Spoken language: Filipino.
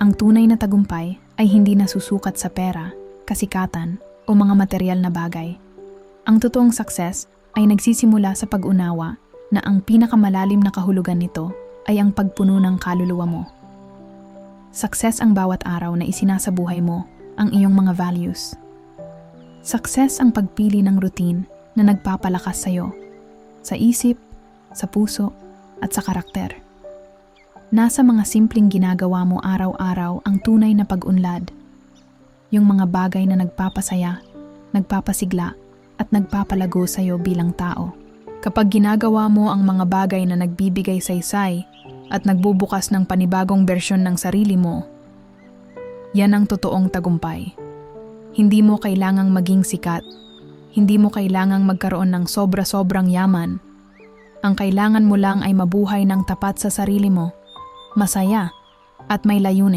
Ang tunay na tagumpay ay hindi nasusukat sa pera, kasikatan, o mga material na bagay. Ang totoong success ay nagsisimula sa pag-unawa na ang pinakamalalim na kahulugan nito ay ang pagpuno ng kaluluwa mo. Success ang bawat araw na isinasabuhay mo ang iyong mga values. Success ang pagpili ng routine na nagpapalakas sa'yo, sa isip, sa puso, at sa karakter. Nasa mga simpleng ginagawa mo araw-araw ang tunay na pag-unlad. Yung mga bagay na nagpapasaya, nagpapasigla, at nagpapalago sa'yo bilang tao. Kapag ginagawa mo ang mga bagay na nagbibigay saysay at nagbubukas ng panibagong bersyon ng sarili mo, yan ang totoong tagumpay. Hindi mo kailangang maging sikat. Hindi mo kailangang magkaroon ng sobra-sobrang yaman. Ang kailangan mo lang ay mabuhay ng tapat sa sarili mo, masaya, at may layunin.